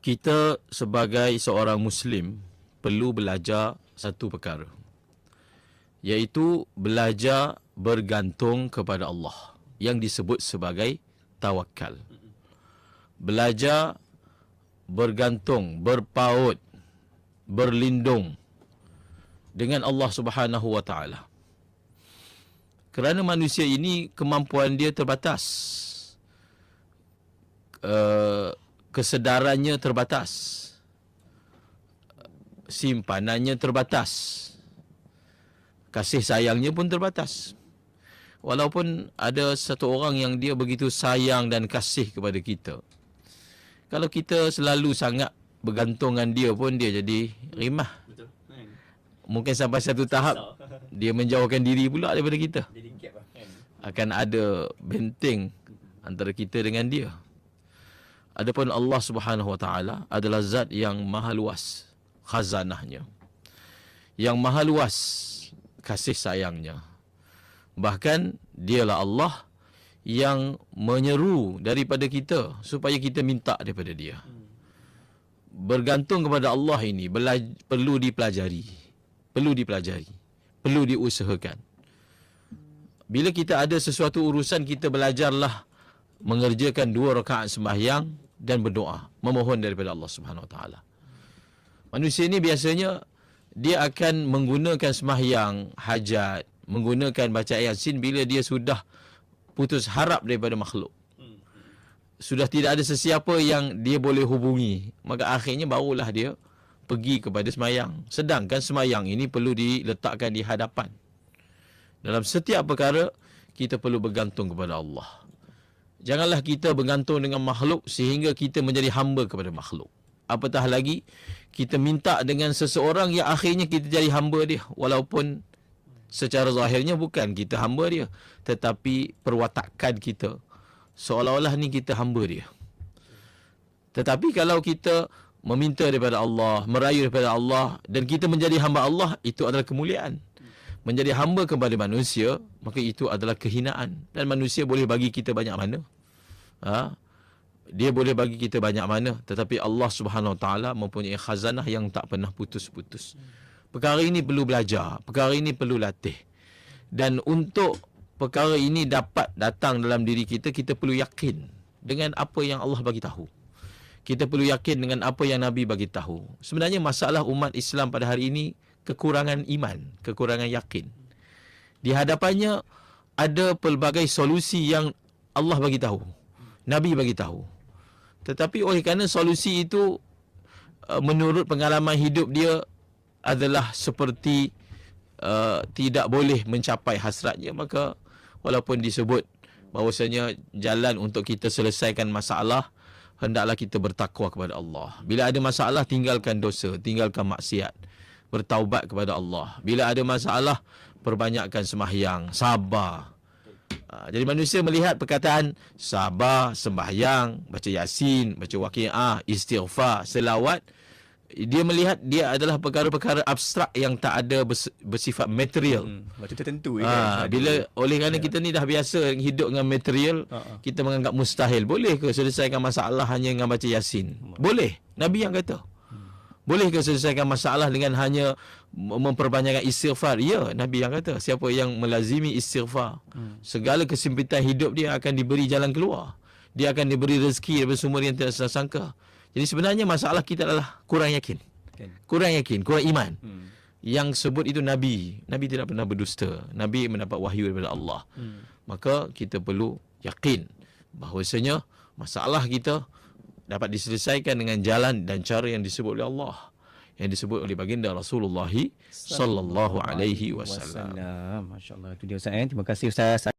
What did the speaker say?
kita sebagai seorang muslim perlu belajar satu perkara iaitu belajar bergantung kepada Allah yang disebut sebagai tawakal belajar bergantung berpaut berlindung dengan Allah Subhanahu wa taala. Kerana manusia ini kemampuan dia terbatas. Uh, kesedarannya terbatas. Simpanannya terbatas. Kasih sayangnya pun terbatas. Walaupun ada satu orang yang dia begitu sayang dan kasih kepada kita. Kalau kita selalu sangat bergantungan dia pun dia jadi rimah. Betul. Mungkin sampai satu tahap dia menjauhkan diri pula daripada kita. Lah kan. Akan ada benteng antara kita dengan dia. Adapun Allah Subhanahu Wa Taala adalah zat yang maha luas khazanahnya. Yang maha luas kasih sayangnya. Bahkan dialah Allah yang menyeru daripada kita supaya kita minta daripada dia. Bergantung kepada Allah ini belaj- perlu dipelajari. Perlu dipelajari. Perlu diusahakan. Bila kita ada sesuatu urusan kita belajarlah mengerjakan dua rakaat sembahyang dan berdoa memohon daripada Allah Subhanahu Wa Taala. Manusia ini biasanya dia akan menggunakan sembahyang hajat, menggunakan baca yasin bila dia sudah putus harap daripada makhluk. Sudah tidak ada sesiapa yang dia boleh hubungi, maka akhirnya barulah dia pergi kepada sembahyang. Sedangkan sembahyang ini perlu diletakkan di hadapan. Dalam setiap perkara kita perlu bergantung kepada Allah. Janganlah kita bergantung dengan makhluk sehingga kita menjadi hamba kepada makhluk. Apatah lagi kita minta dengan seseorang yang akhirnya kita jadi hamba dia walaupun secara zahirnya bukan kita hamba dia tetapi perwatakan kita seolah-olah ni kita hamba dia. Tetapi kalau kita meminta daripada Allah, merayu daripada Allah dan kita menjadi hamba Allah itu adalah kemuliaan. Menjadi hamba kepada manusia maka itu adalah kehinaan dan manusia boleh bagi kita banyak mana. Ha? Dia boleh bagi kita banyak mana tetapi Allah Subhanahu Taala mempunyai khazanah yang tak pernah putus-putus. Perkara ini perlu belajar, perkara ini perlu latih. Dan untuk perkara ini dapat datang dalam diri kita, kita perlu yakin dengan apa yang Allah bagi tahu. Kita perlu yakin dengan apa yang Nabi bagi tahu. Sebenarnya masalah umat Islam pada hari ini kekurangan iman, kekurangan yakin. Di hadapannya ada pelbagai solusi yang Allah bagi tahu. Nabi bagi tahu. Tetapi oleh kerana solusi itu uh, menurut pengalaman hidup dia adalah seperti uh, tidak boleh mencapai hasratnya maka walaupun disebut bahawasanya jalan untuk kita selesaikan masalah hendaklah kita bertakwa kepada Allah. Bila ada masalah tinggalkan dosa, tinggalkan maksiat, bertaubat kepada Allah. Bila ada masalah perbanyakkan sembahyang, sabar. Ha, jadi manusia melihat perkataan sabar, sembahyang, baca yasin, baca waqiah, istighfar, selawat dia melihat dia adalah perkara-perkara abstrak yang tak ada bers- bersifat material. Hmm. Waktu tertentu Ha, kan. bila oleh kerana kita ni dah biasa hidup dengan material, ha. kita menganggap mustahil. Boleh ke selesaikan masalah hanya dengan baca yasin? Boleh. Nabi yang kata. Boleh ke selesaikan masalah dengan hanya mem- memperbanyakkan istighfar? Ya, Nabi yang kata. Siapa yang melazimi istighfar, segala kesempitan hidup dia akan diberi jalan keluar. Dia akan diberi rezeki daripada sumber yang tidak sangka. Jadi sebenarnya masalah kita adalah kurang yakin. Kurang yakin, kurang iman. Hmm. Yang sebut itu Nabi. Nabi tidak pernah berdusta. Nabi mendapat wahyu daripada Allah. Hmm. Maka kita perlu yakin bahawasanya masalah kita dapat diselesaikan dengan jalan dan cara yang disebut oleh Allah. Yang disebut oleh baginda Rasulullah sallallahu alaihi wasallam. Masya-Allah. Itu dia Ustaz eh. Terima kasih Ustaz.